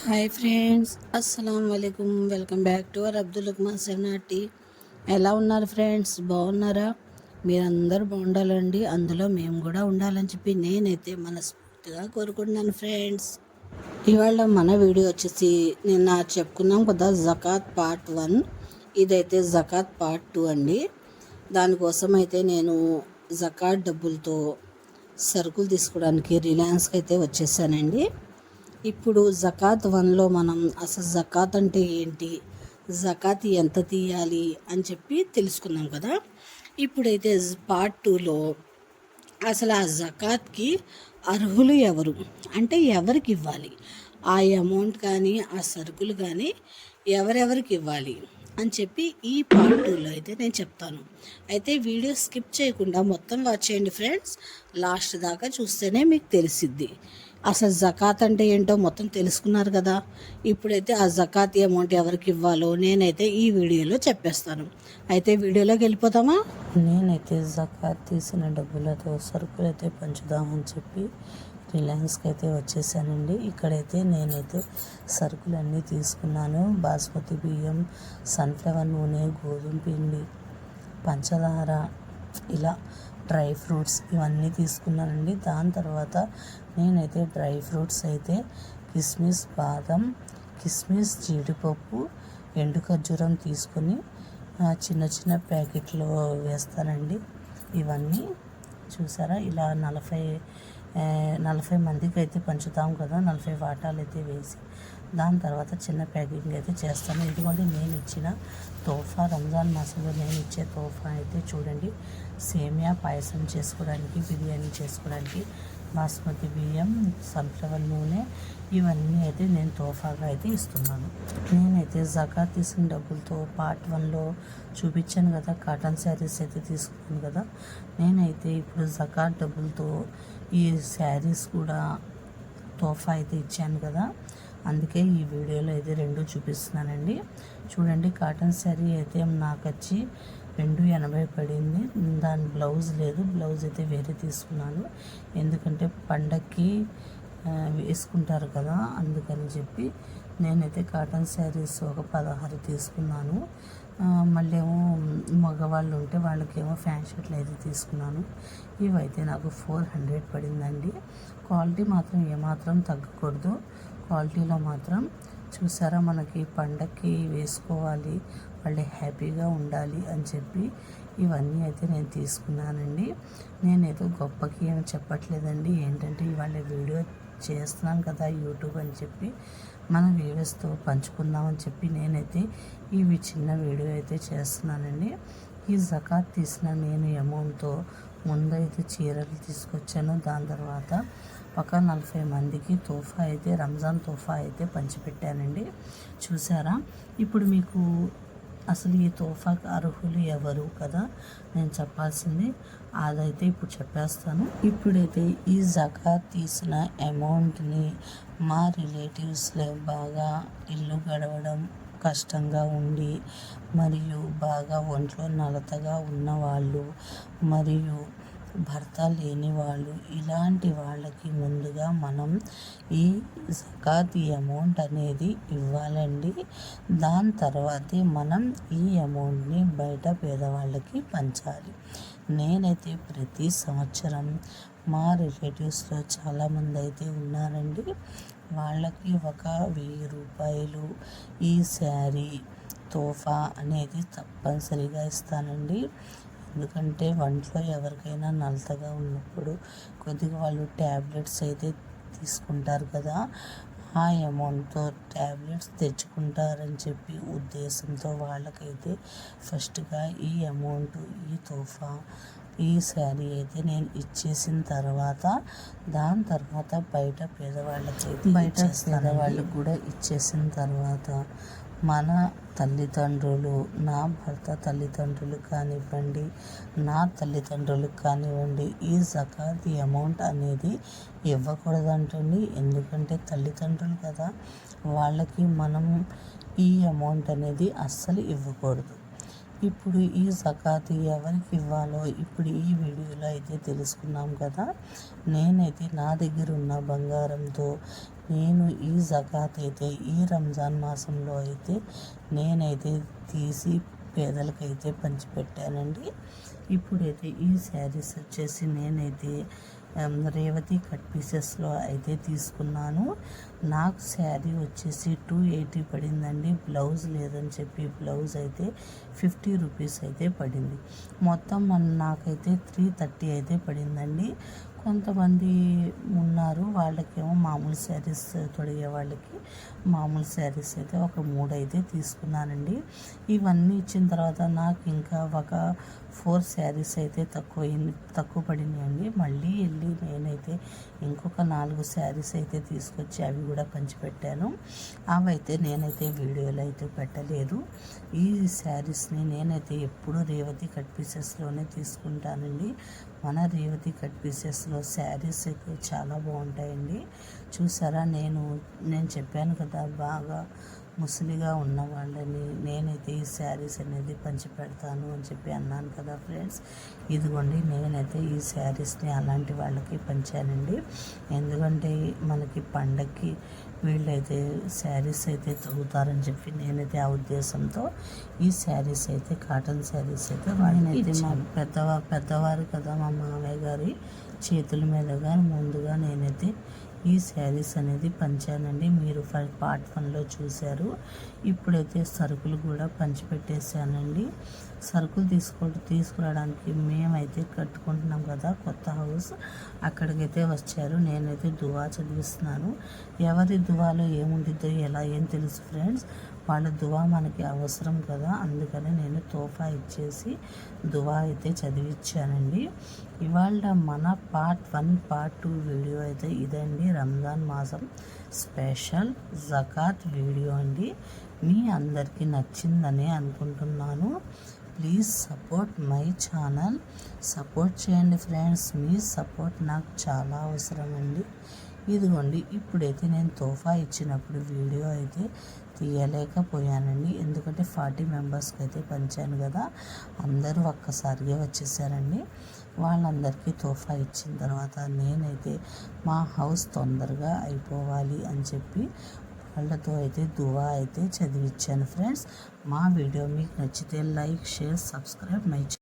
Hi friends అస్సలం వలైకుమ్ welcome back to our Abdul ఉక్మా సెవెనాటి ఎలా ఉన్నారు ఫ్రెండ్స్? బాగున్నారా? మీరందరూ బాగుండాలండి. అందులో మేము కూడా ఉండాలని చెప్పి నేనైతే మనస్ఫూర్తిగా కోరుకుంటున్నాను ఫ్రెండ్స్. ఇవాళ మన వీడియో వచ్చేసి నిన్న చెప్పుకున్నాం కదా జకాత్ పార్ట్ వన్. ఇదైతే జకాత్ పార్ట్ టూ అండి. దానికోసం అయితే నేను జకాత్ డబ్బులతో సరుకులు తీసుకోవడానికి రిలయన్స్కి అయితే వచ్చేసానండి. ఇప్పుడు జకాత్ వన్లో మనం అసలు జకాత్ అంటే ఏంటి? జకాత్ ఎంత తీయాలి అని చెప్పి తెలుసుకున్నాం కదా. ఇప్పుడైతే పార్ట్ టూలో అసలు ఆ జకాత్కి అర్హులు ఎవరు? అంటే ఎవరికి ఇవ్వాలి? ఆ అమౌంట్ కానీ ఆ సరుకులు కానీ ఎవరెవరికి ఇవ్వాలి? అని చెప్పి ఈ పార్ట్ టూలో అయితే నేను చెప్తాను. అయితే వీడియో స్కిప్ చేయకుండా మొత్తం వాచ్ చేయండి ఫ్రెండ్స్ లాస్ట్ దాకా చూస్తేనే మీకు తెలిసిద్ది. అసలు జకాత్ అంటే ఏంటో మొత్తం తెలుసుకున్నారు కదా. ఇప్పుడైతే ఆ జకాత్ అమౌంట్ ఎవరికి ఇవ్వాలో నేనైతే ఈ వీడియోలో చెప్పేస్తాను. అయితే వీడియోలోకి వెళ్ళిపోతామా? నేనైతే జకాత్ తీసిన డబ్బులతో సరుకులు అయితే పంచుదామని చెప్పి రిలయన్స్కి అయితే వచ్చేసానండి. ఇక్కడైతే నేనైతే సరుకులన్నీ తీసుకున్నాను. బాస్మతి బియ్యం సన్ఫ్లవర్ నూనె గోధుమ పిండి పంచదార ఇలా డ్రై ఫ్రూట్స్ ఇవన్నీ తీసుకున్నానండి. దాని తర్వాత నేనైతే డ్రై ఫ్రూట్స్ అయితే కిస్మిస్ బాదం కిస్మిస్ జీడిపప్పు ఎండు ఖర్జూరం తీసుకొని చిన్న చిన్న ప్యాకెట్లో వేస్తానండి. ఇవన్నీ చూసారా? ఇలా నలభై నలభై మందికి అయితే పంచుతాం కదా నలభై వాటాలు అయితే వేసి. దాని తర్వాత చిన్న ప్యాకింగ్ అయితే చేస్తాను. ఇదిగోండి నేను ఇచ్చిన తోఫా రంజాన్ మాసంలో నేను ఇచ్చే తోఫా అయితే చూడండి. సేమియా పాయసం చేసుకోవడానికి బిర్యానీ చేసుకోవడానికి బాస్మతి బియ్యం సన్ఫ్లవర్ నూనె ఇవన్నీ అయితే నేను తోఫాగా అయితే ఇస్తున్నాను. నేనైతే జకాత్ తీసిన డబ్బులతో పార్ట్ వన్లో చూపించాను కదా కాటన్ శారీస్ అయితే తీసుకున్నాను కదా. నేనైతే ఇప్పుడు జకాత్ డబ్బులతో ఈ శారీస్ కూడా తోఫా అయితే ఇచ్చాను కదా. అందుకే ఈ వీడియోలో అయితే రెండు చూపిస్తున్నానండి. చూడండి కాటన్ శారీ అయితే నాకు వచ్చి రెండు ఎనభై పడింది. దాని బ్లౌజ్ లేదు. బ్లౌజ్ అయితే వేరే తీసుకున్నాను. ఎందుకంటే పండక్కి వేసుకుంటారు కదా అందుకని చెప్పి నేనైతే కాటన్ శారీస్ ఒక పదహారు తీసుకున్నాను. మళ్ళీ ఏమో మగవాళ్ళు ఉంటే వాళ్ళకేమో ఫ్యాన్ షర్ట్లు అయితే తీసుకున్నాను. ఇవైతే నాకు ఫోర్ హండ్రెడ్ పడిందండి. క్వాలిటీ మాత్రం ఏమాత్రం తగ్గకూడదు. క్వాలిటీలో మాత్రం చూసారా? మనకి పండక్కి వేసుకోవాలి. వాళ్ళు హ్యాపీగా ఉండాలి అని చెప్పి ఇవన్నీ అయితే నేను తీసుకున్నానండి. నేనేదో గొప్పకి ఏమి చెప్పట్లేదండి. ఏంటంటే ఇవాళ వీడియో చేస్తున్నాను కదా యూట్యూబ్ అని చెప్పి మన వ్యూవర్స్తో పంచుకుందామని చెప్పి నేనైతే ఇవి చిన్న వీడియో అయితే చేస్తున్నానండి. ఈ జకాత్ తీసిన నేను అమౌంట్తో ముందైతే చీరలు తీసుకొచ్చాను. దాని తర్వాత ఒక నలభై మందికి తోఫా అయితే రంజాన్ తోఫా అయితే పంచిపెట్టానండి. చూసారా? ఇప్పుడు మీకు అసలు ఈ తోఫాకు అర్హులు ఎవరు కదా? నేను చెప్పాల్సింది అదైతే ఇప్పుడు చెప్పేస్తాను. ఇప్పుడైతే ఈ జకాత్ తీసిన అమౌంట్ని మా రిలేటివ్స్లో బాగా ఇల్లు గడవడం కష్టంగా ఉండి మరియు బాగా ఒంట్లో నలతగా ఉన్నవాళ్ళు మరియు భర్త లేని వాళ్ళు ఇలాంటి వాళ్ళకి ముందుగా మనం ఈ జకాత్ అమౌంట్ అనేది ఇవ్వాలండి. దాని తర్వాతే మనం ఈ అమౌంట్ని బయట పేదవాళ్ళకి పంచాలి. నేనైతే ప్రతి సంవత్సరం మా రిలేటివ్స్లో చాలామంది అయితే ఉన్నారండి. వాళ్ళకి ఒక వెయ్యి రూపాయలు ఈ శారీ తోఫా అనేది తప్పనిసరిగా ఇస్తానండి. ఎందుకంటే వంటలో ఎవరికైనా నలతగా ఉన్నప్పుడు కొద్దిగా వాళ్ళు ట్యాబ్లెట్స్ అయితే తీసుకుంటారు కదా ఆ అమౌంట్తో ట్యాబ్లెట్స్ తెచ్చుకుంటారని చెప్పి ఉద్దేశంతో వాళ్ళకైతే ఫస్ట్గా ఈ అమౌంట్ ఈ తోఫా ఈ శారీ అయితే నేను ఇచ్చేసిన తర్వాత దాని తర్వాత బయట పేదవాళ్ళకైతే బయట పేదవాళ్ళకి కూడా ఇచ్చేసిన తర్వాత మన తల్లిదండ్రులు నా భర్త తల్లిదండ్రులు కానివ్వండి నా తల్లిదండ్రులు కానివ్వండి ఈ జకాత్ అమౌంట్ అనేది ఇవ్వకూడదంటండి. ఎందుకంటే తల్లిదండ్రులు కదా వాళ్ళకి మనం ఈ అమౌంట్ అనేది అస్సలు ఇవ్వకూడదు. ఇప్పుడు ఈ జకాత్ ఎవరికి ఇవ్వాలో ఇప్పుడు ఈ వీడియోలో అయితే తెలుసుకున్నాం కదా. నేనైతే నా దగ్గర ఉన్న బంగారంతో నేను ఈ జకాత్ అయితే ఈ రంజాన్ మాసంలో అయితే నేనైతే తీసి పేదలకైతే పంచిపెట్టానండి. ఇప్పుడైతే ఈ శారీస్ వచ్చేసి నేనైతే రేవతి కట్ పీసెస్లో అయితే తీసుకున్నాను. నాకు శారీ వచ్చేసి టూ ఎయిటీ పడిందండి. బ్లౌజ్ లేదని చెప్పి బ్లౌజ్ అయితే ఫిఫ్టీ రూపీస్ అయితే పడింది. మొత్తం మన నాకైతే త్రీ థర్టీ అయితే పడిందండి. కొంతమంది ఉన్నారు. వాళ్ళకేమో మామూలు శారీస్ తొడిగే వాళ్ళకి మామూలు శారీస్ అయితే ఒక మూడు అయితే తీసుకున్నానండి. ఇవన్నీ ఇచ్చిన తర్వాత నాకు ఇంకా ఒక ఫోర్ శారీస్ అయితే తక్కువ తక్కువ పడినాయండి. మళ్ళీ వెళ్ళి నేనైతే ఇంకొక నాలుగు శారీస్ అయితే తీసుకొచ్చి అవి కూడా పంచిపెట్టాను. అవైతే నేనైతే వీడియోలో అయితే పెట్టలేదు. ఈ శారీస్ని నేనైతే ఎప్పుడూ రేవతి కట్ పీసెస్లోనే తీసుకుంటానండి. మన రేవతి కట్ పీసెస్లో శారీస్ అయితే చాలా బాగుంటాయండి. చూసారా? నేను నేను చెప్పాను కదా బాగా ముసలిగా ఉన్న వాళ్ళని నేనైతే ఈ శారీస్ అనేది పంచి పెడతాను అని చెప్పి అన్నాను కదా ఫ్రెండ్స్. ఇదిగోండి నేనైతే ఈ శారీస్ని అలాంటి వాళ్ళకి పంచానండి. ఎందుకంటే మనకి పండక్కి వీళ్ళైతే శారీస్ అయితే తగ్గుతారని చెప్పి నేనైతే ఆ ఉద్దేశంతో ఈ శారీస్ అయితే కాటన్ శారీస్ అయితే నేనైతే మా పెద్దవా పెద్దవారు కదా మా మామయ్య గారి చేతుల మీదుగా ముందుగా నేనైతే ఈ శారీస్ అనేది పంచానండి. మీరు ఫ- పార్ట్ వన్లో చూశారు. ఇప్పుడైతే సరుకులు కూడా పంచిపెట్టేశానండి. సరుకులు తీసుకో తీసుకురావడానికి మేమైతే కట్టుకుంటున్నాం కదా కొత్త హౌస్. అక్కడికైతే వచ్చారు. నేనైతే దువా చదివిస్తున్నాను. ఎవరి దువాలో ఏముంటుందో ఎలా ఏం తెలుసు ఫ్రెండ్స్? వాళ్ళ దువా మనకి అవసరం కదా అందుకని నేను తోఫా ఇచ్చేసి దువా అయితే చదివించానండి ఇవాళ మన part one part two video అయితే ఇదండి. రంజాన్ మాసం స్పెషల్ జకాత్ వీడియో అండి. మీ అందరికీ నచ్చిందని అనుకుంటున్నాను. Please support my channel. Support చేయండి ఫ్రెండ్స్. మీ సపోర్ట్ నాకు చాలా అవసరం అండి. ఇదిగోండి ఇప్పుడైతే నేను తోఫా ఇచ్చినప్పుడు వీడియో అయితే తీయలేకపోయానండి. ఎందుకంటే ఫార్టీ మెంబర్స్కి అయితే పంచాను కదా అందరూ ఒక్కసారిగా వచ్చేసారండి. వాళ్ళందరికీ తోఫా ఇచ్చిన తర్వాత నేనైతే మా హౌస్ తొందరగా అయిపోవాలి అని చెప్పి వాళ్ళతో అయితే దువా అయితే చదివించాను ఫ్రెండ్స్ మా వీడియో మీకు నచ్చితే లైక్ షేర్ సబ్స్క్రైబ్ మై